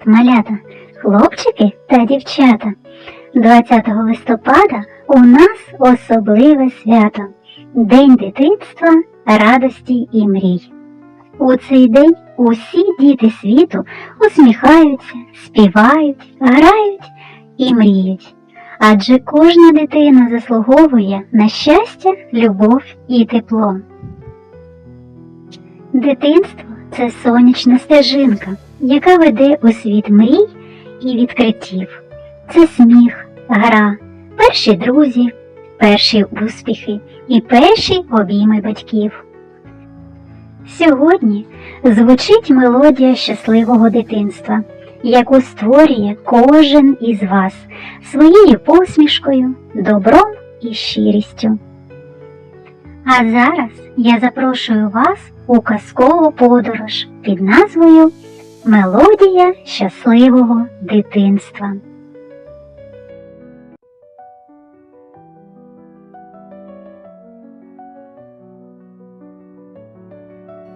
Привіт, малята, хлопчики та дівчата. 20 листопада у нас особливе свято День дитинства, радості і мрій. У цей день усі діти світу усміхаються, співають, грають і мріють. Адже кожна дитина заслуговує на щастя, любов і тепло. Дитинство це сонячна стежинка, яка веде у світ мрій і відкриттів. Це сміх, гра, перші друзі, перші успіхи і перші обійми батьків. Сьогодні звучить мелодія щасливого дитинства, яку створює кожен із вас своєю посмішкою, добром і щирістю. А зараз я запрошую вас у казкову подорож під назвою Мелодія щасливого дитинства.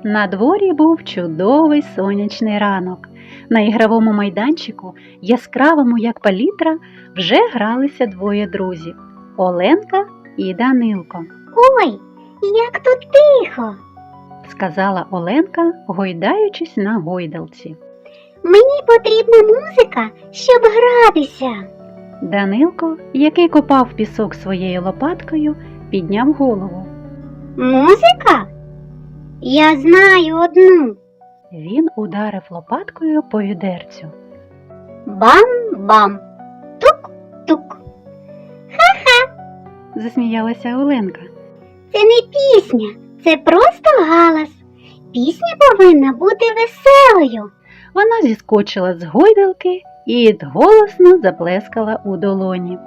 На дворі був чудовий сонячний ранок. На ігровому майданчику, яскравому як палітра, вже гралися двоє друзів Оленка і Данилко, Ой, як тут тихо! Сказала Оленка, гойдаючись на гойдалці. Мені потрібна музика, щоб гратися. Данилко, який копав пісок своєю лопаткою, підняв голову. Музика? Я знаю одну. Він ударив лопаткою по відерцю. Бам-бам. Тук-тук. Ха-ха, Засміялася Оленка. Це не пісня, це просто галас. Пісня повинна бути веселою. Вона зіскочила з гойдалки і голосно заплескала у долоні.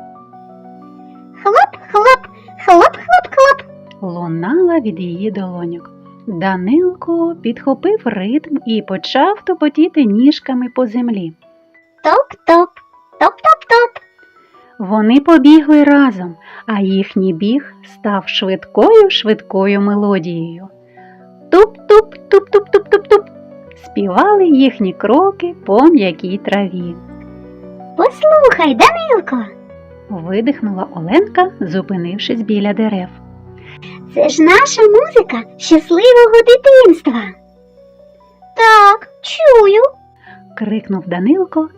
Хлоп-хлоп, хлоп-хлоп-хлоп. лунала від її долоньок. Данилко підхопив ритм і почав тупотіти ніжками по землі. Топ-топ, топ-топ-топ. Вони побігли разом, а їхній біг став швидкою швидкою мелодією. Туп-туп, туп-туп-туп-туп-туп. Співали їхні кроки по м'якій траві. Послухай, Данилко, Видихнула Оленка, зупинившись біля дерев. це ж наша музика щасливого дитинства. Так, чую. крикнув Данилко.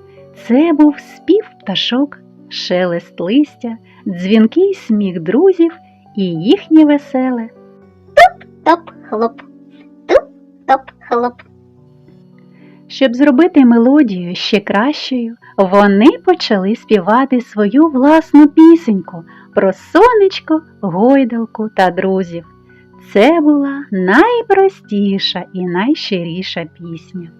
Це був спів пташок, шелест листя, дзвінкий сміх друзів і їхнє веселе. Топ-хлоп, туп-топ-хлоп. Щоб зробити мелодію ще кращою, вони почали співати свою власну пісеньку про сонечко, гойдалку та друзів. Це була найпростіша і найщиріша пісня.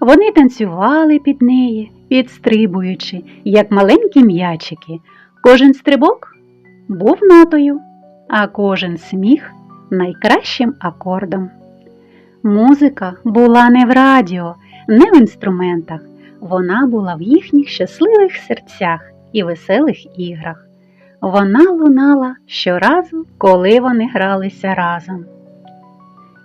Вони танцювали під неї, підстрибуючи, як маленькі м'ячики. Кожен стрибок був нотою, а кожен сміх найкращим акордом. Музика була не в радіо, не в інструментах, вона була в їхніх щасливих серцях і веселих іграх. Вона лунала щоразу, коли вони гралися разом.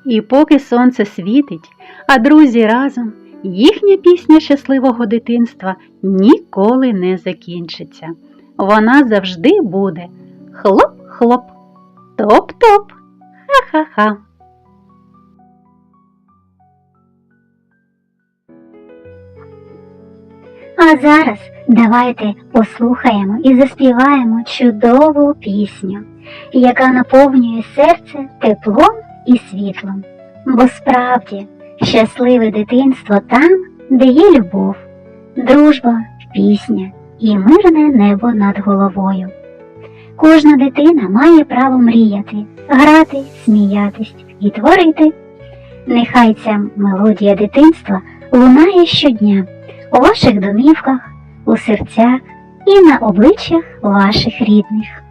І поки сонце світить, а друзі разом, їхня пісня щасливого дитинства ніколи не закінчиться. Вона завжди буде хлоп-хлоп, топ-топ, ха-ха-ха. А зараз давайте послухаємо і заспіваємо чудову пісню, яка наповнює серце теплом і світлом. Бо справді щасливе дитинство там, де є любов, дружба, пісня і мирне небо над головою. Кожна дитина має право мріяти, грати, сміятись і творити. Нехай ця мелодія дитинства лунає щодня у ваших домівках, у серцях і на обличчях ваших рідних.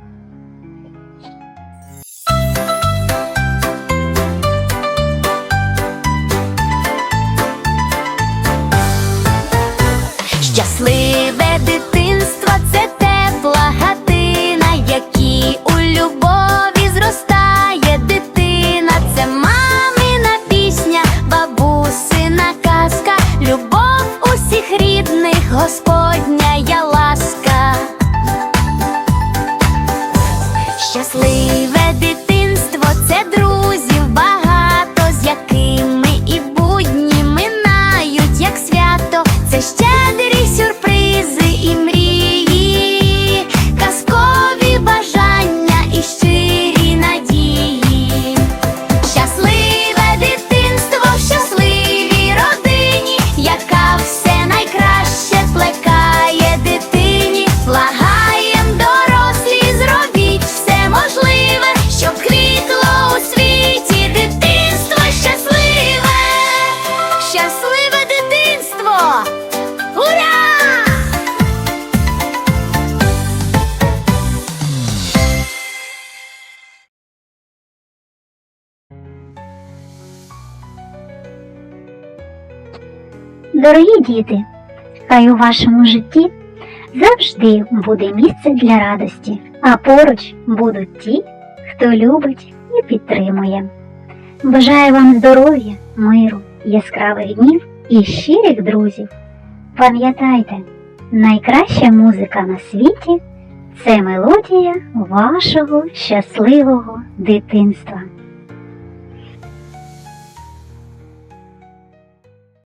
мандрі сюрпризи і мрії. Дорогі діти, хай у вашому житті завжди буде місце для радості, а поруч будуть ті, хто любить і підтримує. Бажаю вам здоров'я, миру, яскравих днів і щирих друзів. Пам'ятайте, найкраща музика на світі це мелодія вашого щасливого дитинства.